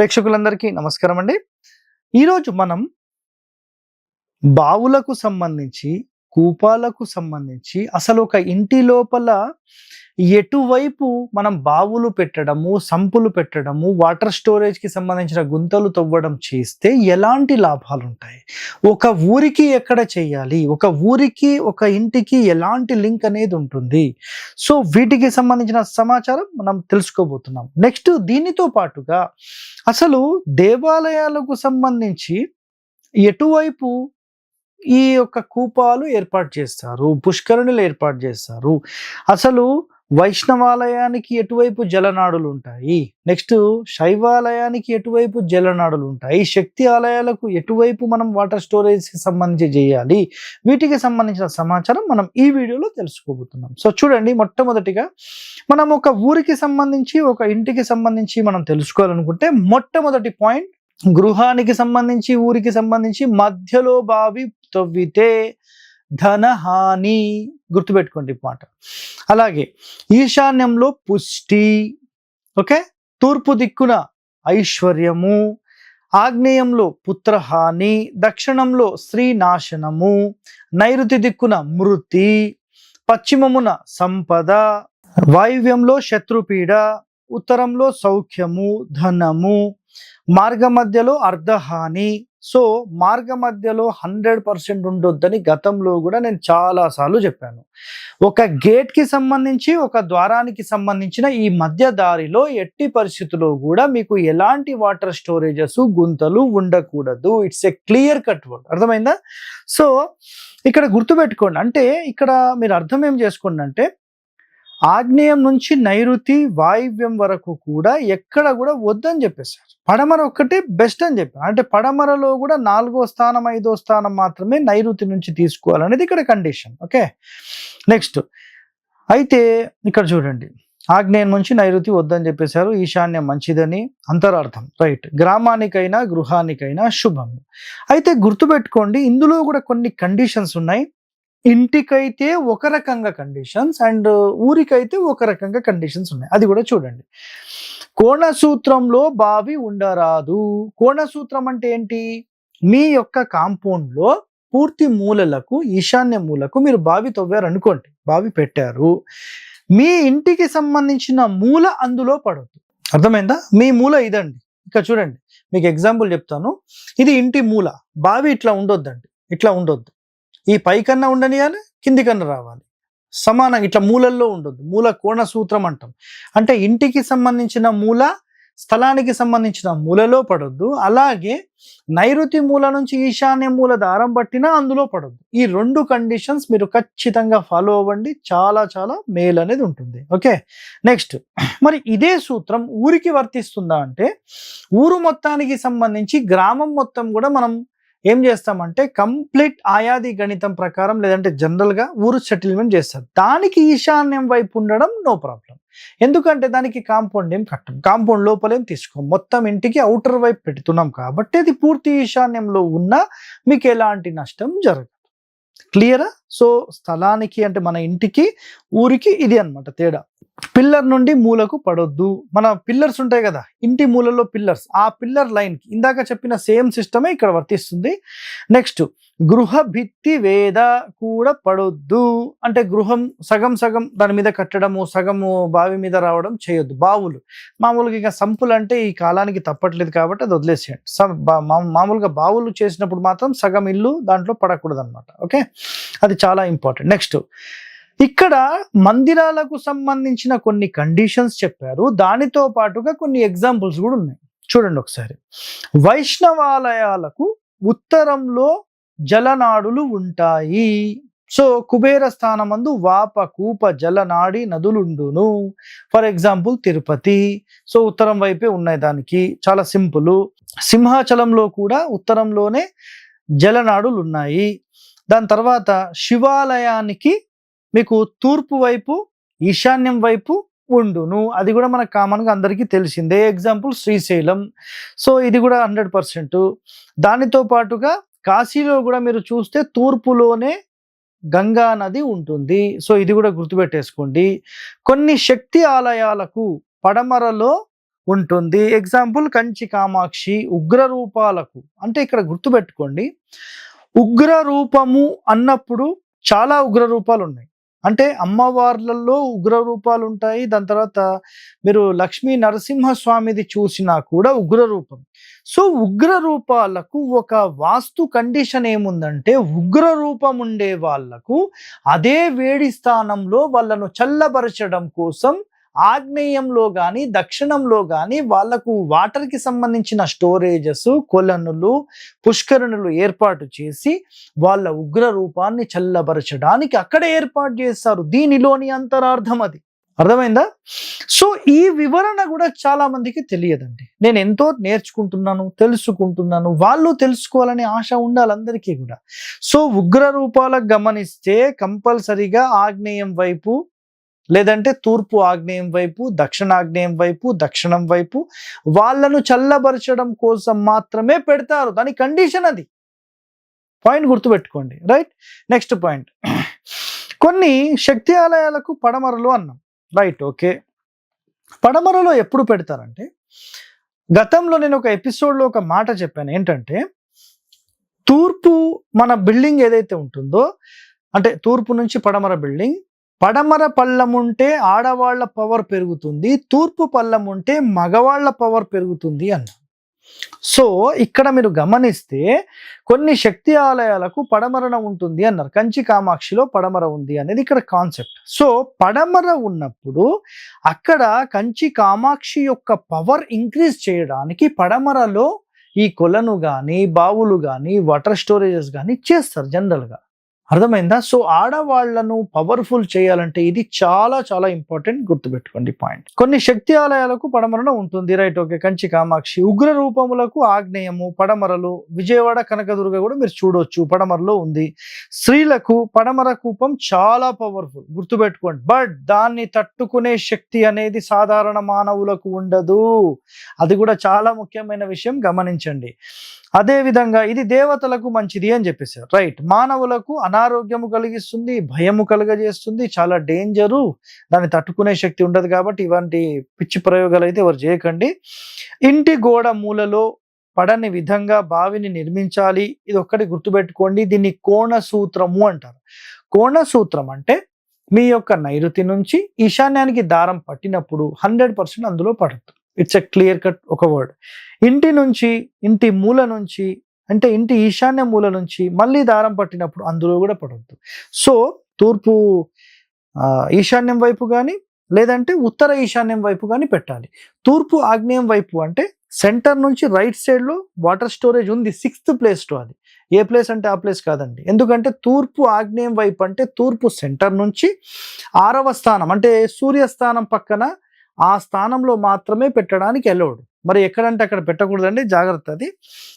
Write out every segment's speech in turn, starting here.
ప్రేక్షకులందరికీ నమస్కారం అండి. ఈరోజు మనం బావులకు సంబంధించి కూపాలకు సంబంధించి అసలు ఒక ఇంటి లోపల ఎటువైపు మనం బావులు పెట్టడము సంపులు పెట్టడము వాటర్ స్టోరేజ్కి సంబంధించిన గుంతలు తవ్వడం చేస్తే ఎలాంటి లాభాలు ఉంటాయి ఒక ఊరికి ఎక్కడ చేయాలి? ఒక ఊరికి ఒక ఇంటికి ఎలాంటి లింక్ అనేది ఉంటుంది? సో వీటికి సంబంధించిన సమాచారం మనం తెలుసుకోబోతున్నాం. నెక్స్ట్ దీనితో పాటుగా అసలు దేవాలయాలకు సంబంధించి ఎటువైపు ఈ యొక్క కూపాలు ఏర్పాటు చేస్తారు? పుష్కరుణులు ఏర్పాటు చేస్తారు? అసలు వైష్ణవాలయానికి ఎటువైపు జలనాడులు ఉంటాయి? నెక్స్ట్ శైవాలయానికి ఎటువైపు జలనాడులు ఉంటాయి? శక్తి ఆలయాలకు ఎటువైపు మనం వాటర్ స్టోరేజ్కి సంబంధించి చేయాలి? వీటికి సంబంధించిన సమాచారం మనం ఈ వీడియోలో తెలుసుకోబోతున్నాం. సో చూడండి మొట్టమొదటిగా మనం ఒక ఊరికి సంబంధించి ఒక ఇంటికి సంబంధించి మనం తెలుసుకోవాలనుకుంటే మొట్టమొదటి పాయింట్ గృహానికి సంబంధించి ఊరికి సంబంధించి మధ్యలో బావి తవ్వితే ధనహాని గుర్తుపెట్టుకోండి మాట. అలాగే ఈశాన్యంలో పుష్టి ఓకే? తూర్పు దిక్కున ఐశ్వర్యము ఆగ్నేయంలో పుత్రహాని దక్షిణంలో శ్రీనాశనము నైరుతి దిక్కున మృతి పశ్చిమమున సంపద వాయువ్యంలో శత్రుపీడ ఉత్తరంలో సౌఖ్యము ధనము మార్గ మధ్యలో అర్ధహాని సో మార్గ మధ్యలో హండ్రెడ్ పర్సెంట్ ఉండొద్దని గతంలో కూడా నేను చాలా సార్లు చెప్పాను. ఒక గేట్కి సంబంధించి ఒక ద్వారానికి సంబంధించిన ఈ మధ్య దారిలో ఎట్టి పరిస్థితుల్లో కూడా మీకు ఎలాంటి వాటర్ స్టోరేజెస్ గుంతలు ఉండకూడదు. It's a clear cut word. అర్థమైందా? సో ఇక్కడ గుర్తుపెట్టుకోండి. అంటే ఇక్కడ మీరు అర్థం ఏం చేసుకోండి అంటే ఆగ్నేయం నుంచి నైరుతి వాయువ్యం వరకు కూడా ఎక్కడ కూడా వద్దని చెప్పేశారు. పడమర ఒక్కటే బెస్ట్ అని చెప్పారు. అంటే పడమరలో కూడా నాలుగో స్థానం ఐదో స్థానం మాత్రమే నైరుతి నుంచి తీసుకోవాలనేది ఇక్కడ కండిషన్ ఓకే నెక్స్ట్ అయితే ఇక్కడ చూడండి. ఆగ్నేయం నుంచి నైరుతి వద్దని చెప్పేశారు. ఈశాన్యం మంచిదని. అంతరార్థం. రైట్ గ్రామానికైనా గృహానికైనా శుభం అయితే గుర్తుపెట్టుకోండి ఇందులో కూడా కొన్ని కండిషన్స్ ఉన్నాయి. ఇంటికైతే ఒక రకంగా కండిషన్స్ అండ్ ఊరికైతే ఒక రకంగా కండిషన్స్ ఉన్నాయి. అది కూడా చూడండి. కోణసూత్రంలో బావి ఉండరాదు. కోణసూత్రం అంటే ఏంటి? మీ యొక్క కాంపౌండ్లో పూర్తి మూలలకు ఈశాన్య మూలకు మీరు బావి తవ్వారు అనుకోండి. బావి పెట్టారు. మీ ఇంటికి సంబంధించిన మూల అందులో పడద్దు. అర్థమైందా? మీ మూల ఇదండి. ఇక్కడ చూడండి. మీకు ఎగ్జాంపుల్ చెప్తాను. ఇది ఇంటి మూల. బావి ఇట్లా ఉండొద్దండి. ఇట్లా ఉండొద్దు. ఈ పైకన్నా ఉండనియాలి కింది కన్నా రావాలి. సమానంగా ఇట్లా మూలల్లో ఉండొద్దు మూల కోణ సూత్రం అంటాం. అంటే ఇంటికి సంబంధించిన మూల స్థలానికి సంబంధించిన మూలలో పడొద్దు. అలాగే నైరుతి మూల నుంచి ఈశాన్య మూల దారం పట్టినా అందులో పడొద్దు. ఈ రెండు కండిషన్స్ మీరు ఖచ్చితంగా ఫాలో అవ్వండి. చాలా చాలా మేలు అనేది ఉంటుంది. ఓకే? నెక్స్ట్. మరి ఇదే సూత్రం ఊరికి వర్తిస్తుందా అంటే ఊరు మొత్తానికి సంబంధించి గ్రామం మొత్తం కూడా మనం ఏం చేస్తామంటే కంప్లీట్ ఆయాది గణితం ప్రకారం లేదంటే జనరల్గా ఊరు సెటిల్మెంట్ చేస్తారు. దానికి ఈశాన్యం వైపు ఉండడం నో ప్రాబ్లం ఎందుకంటే దానికి కాంపౌండ్ ఏం కట్టం. కాంపౌండ్ లోపలేం తీసుకోం. మొత్తం ఇంటికి అవుటర్ వైపు పెడుతున్నాం కాబట్టి అది పూర్తి ఈశాన్యంలో ఉన్నా మీకు ఎలాంటి నష్టం జరగదు. క్లియరా సో స్థలానికి అంటే మన ఇంటికి ఊరికి ఇది అన్నమాట తేడా. పిల్లర్ నుండి మూలకు పడొద్దు. మన పిల్లర్స్ ఉంటాయి కదా ఇంటి మూలలో పిల్లర్స్. ఆ పిల్లర్ లైన్కి ఇందాక చెప్పిన సేమ్ సిస్టమే ఇక్కడ వర్తిస్తుంది. నెక్స్ట్ గృహ భిత్తి వేద కూడా పడొద్దు. అంటే గృహం సగం సగం దాని మీద కట్టడము సగము బావి మీద రావడం చేయొద్దు. బావులు. మామూలుగా ఇక సంపులు అంటే ఈ కాలానికి తప్పట్లేదు కాబట్టి అది వదిలేసేయండి. స- మామూలుగా బావులు చేసినప్పుడు మాత్రం సగం ఇల్లు దాంట్లో పడకూడదు అనమాట ఓకే? అది చాలా ఇంపార్టెంట్. నెక్స్ట్ ఇక్కడ మందిరాలకు సంబంధించిన కొన్ని కండిషన్స్ చెప్పారు. దానితో పాటుగా కొన్ని ఎగ్జాంపుల్స్ కూడా ఉన్నాయి. చూడండి ఒకసారి. వైష్ణవాలయాలకు ఉత్తరంలో జలనాడులు ఉంటాయి. సో కుబేర స్థానమందు వాప కూప జలనాడి నదులుండును. For example Tirupati. సో ఉత్తరం వైపే ఉన్నాయి దానికి. చాలా సింపుల్. సింహాచలంలో కూడా ఉత్తరంలోనే జలనాడులు ఉన్నాయి దాని తర్వాత శివాలయానికి మీకు తూర్పు వైపు ఈశాన్యం వైపు ఉండును. అది కూడా మనకు కామన్గా అందరికీ తెలిసిందే. ఎగ్జాంపుల్ శ్రీశైలం. సో ఇది కూడా హండ్రెడ్ పర్సెంట్ దానితో పాటుగా కాశీలో కూడా మీరు చూస్తే తూర్పులోనే గంగా నది ఉంటుంది. సో ఇది కూడా గుర్తుపెట్టేసుకోండి. కొన్ని శక్తి ఆలయాలకు పడమరలో ఉంటుంది. ఎగ్జాంపుల్ కంచి కామాక్షి ఉగ్ర రూపాలకు. అంటే ఇక్కడ గుర్తుపెట్టుకోండి. ఉగ్ర రూపము అన్నప్పుడు చాలా ఉగ్ర రూపాలు ఉన్నాయి అంటే అమ్మవార్లలో ఉగ్ర రూపాలు ఉంటాయి దాని తర్వాత మీరు లక్ష్మీ నరసింహస్వామిది చూసినా కూడా ఉగ్ర రూపం సో ఉగ్ర రూపాలకు ఒక వాస్తు కండిషన్ ఏముందంటే ఉగ్ర రూపం ఉండే వాళ్ళకు అదే వేడి స్థానంలో వాళ్ళను చల్లబరచడం కోసం ఆగ్నేయంలో కానీ దక్షిణంలో కానీ వాళ్ళకు వాటర్కి సంబంధించిన స్టోరేజెస్ కొలనులు పుష్కరణులు ఏర్పాటు చేసి వాళ్ళ ఉగ్ర రూపాన్ని చల్లబరచడానికి అక్కడ ఏర్పాటు చేస్తారు. దీనిలోని అంతరార్థం అది. అర్థమైందా? సో ఈ వివరణ కూడా చాలా మందికి తెలియదండి. నేను ఎంతో నేర్చుకుంటున్నాను తెలుసుకుంటున్నాను వాళ్ళు తెలుసుకోవాలనే ఆశ ఉండాలి అందరికీ కూడా. సో ఉగ్ర రూపాలకు గమనిస్తే కంపల్సరిగా ఆగ్నేయం వైపు లేదంటే తూర్పు ఆగ్నేయం వైపు దక్షిణాగ్నేయం వైపు దక్షిణం వైపు వాళ్ళను చల్లబరచడం కోసం మాత్రమే పెడతారు. దాని కండిషన్ అది. పాయింట్ గుర్తుపెట్టుకోండి. రైట్ నెక్స్ట్ పాయింట్ కొన్ని శక్తి ఆలయాలకు పడమరలు అన్నాం. రైట్ ఓకే పడమరలో ఎప్పుడు పెడతారంటే గతంలో నేను ఒక ఎపిసోడ్లో ఒక మాట చెప్పాను. ఏంటంటే తూర్పు మన బిల్డింగ్ ఏదైతే ఉంటుందో అంటే తూర్పు నుంచి పడమర బిల్డింగ్ పడమర పళ్ళం ఉంటే ఆడవాళ్ళ పవర్ పెరుగుతుంది తూర్పు పళ్ళం ఉంటే మగవాళ్ళ పవర్ పెరుగుతుంది అన్న సో ఇక్కడ మీరు గమనిస్తే కొన్ని శక్తి ఆలయాలకు పడమరన ఉంటుంది అన్నారు. కంచి కామాక్షిలో పడమర ఉంది అనేది ఇక్కడ కాన్సెప్ట్. సో పడమర ఉన్నప్పుడు అక్కడ కంచి కామాక్షి యొక్క పవర్ ఇంక్రీజ్ చేయడానికి పడమరలో ఈ కొలను కానీ బావులు కానీ వాటర్ స్టోరేజెస్ కానీ చేస్తారు జనరల్గా. అర్థమైందా? సో ఆడవాళ్ళను పవర్ఫుల్ చేయాలంటే ఇది చాలా చాలా ఇంపార్టెంట్ గుర్తుపెట్టుకోండి పాయింట్ కొన్ని శక్తి ఆలయాలకు పడమరన ఉంటుంది. Right okay Kanchi Kamakshi. ఉగ్ర రూపములకు ఆగ్నేయము పడమరలు. విజయవాడ కనకదుర్గ కూడా మీరు చూడొచ్చు. పడమరలో ఉంది. స్త్రీలకు పడమర కూపం చాలా పవర్ఫుల్ గుర్తుపెట్టుకోండి. బట్ దాన్ని తట్టుకునే శక్తి అనేది సాధారణ మానవులకు ఉండదు. అది కూడా చాలా ముఖ్యమైన విషయం. గమనించండి. అదే విధంగా ఇది దేవతలకు మంచిది అని చెప్పేశారు. రైట్ మానవులకు అనారోగ్యము కలిగిస్తుంది భయము కలుగజేస్తుంది చాలా డేంజరు. దాన్ని తట్టుకునే శక్తి ఉండదు కాబట్టి ఇలాంటి పిచ్చి ప్రయోగాలు అయితే ఎవరు చేయకండి. ఇంటి గోడ మూలలో పడని విధంగా బావిని నిర్మించాలి. ఇది ఒక్కటి గుర్తుపెట్టుకోండి. దీన్ని కోణ సూత్రము అంటారు. కోణ సూత్రం అంటే మీ యొక్క నైరుతి నుంచి ఈశాన్యానికి దారం పట్టినప్పుడు హండ్రెడ్ పర్సెంట్ అందులో పడుతుంది ఇట్స్ ఎ క్లియర్ కట్ ఒక వర్డ్. ఇంటి నుంచి ఇంటి మూల నుంచి అంటే ఇంటి ఈశాన్య మూల నుంచి మళ్ళీ దారం పట్టినప్పుడు అందులో కూడా పడవద్దు సో తూర్పు ఈశాన్యం వైపు కానీ లేదంటే ఉత్తర ఈశాన్యం వైపు కానీ పెట్టాలి. తూర్పు ఆగ్నేయం వైపు అంటే సెంటర్ నుంచి రైట్ సైడ్లో వాటర్ స్టోరేజ్ ఉంది సిక్స్త్ ప్లేస్ అది. ఏ ప్లేస్ అంటే ఆ ప్లేస్ కాదండి. ఎందుకంటే తూర్పు ఆగ్నేయం వైపు అంటే తూర్పు సెంటర్ నుంచి ఆరవ స్థానం అంటే సూర్యస్థానం పక్కన ఆ స్థానంలో మాత్రమే పెట్టడానికి అలౌడ్ మరి ఎక్కడంటే అక్కడ పెట్టకూడదండి జాగ్రత్త అది.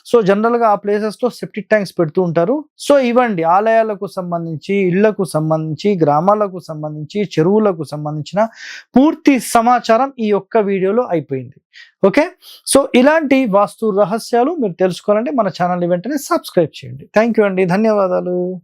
సో జనరల్గా ఆ ప్లేసెస్లో సెప్టిక్ ట్యాంక్స్ పెడుతూ ఉంటారు. సో ఇవ్వండి ఆలయాలకు సంబంధించి ఇళ్ళకు సంబంధించి గ్రామాలకు సంబంధించి చెరువులకు సంబంధించిన పూర్తి సమాచారం ఈ యొక్క వీడియోలో అయిపోయింది. ఓకే? సో ఇలాంటి వాస్తు రహస్యాలు మీరు తెలుసుకోవాలంటే మన ఛానల్ని వెంటనే సబ్స్క్రైబ్ చేయండి. థ్యాంక్ యూ అండి. ధన్యవాదాలు.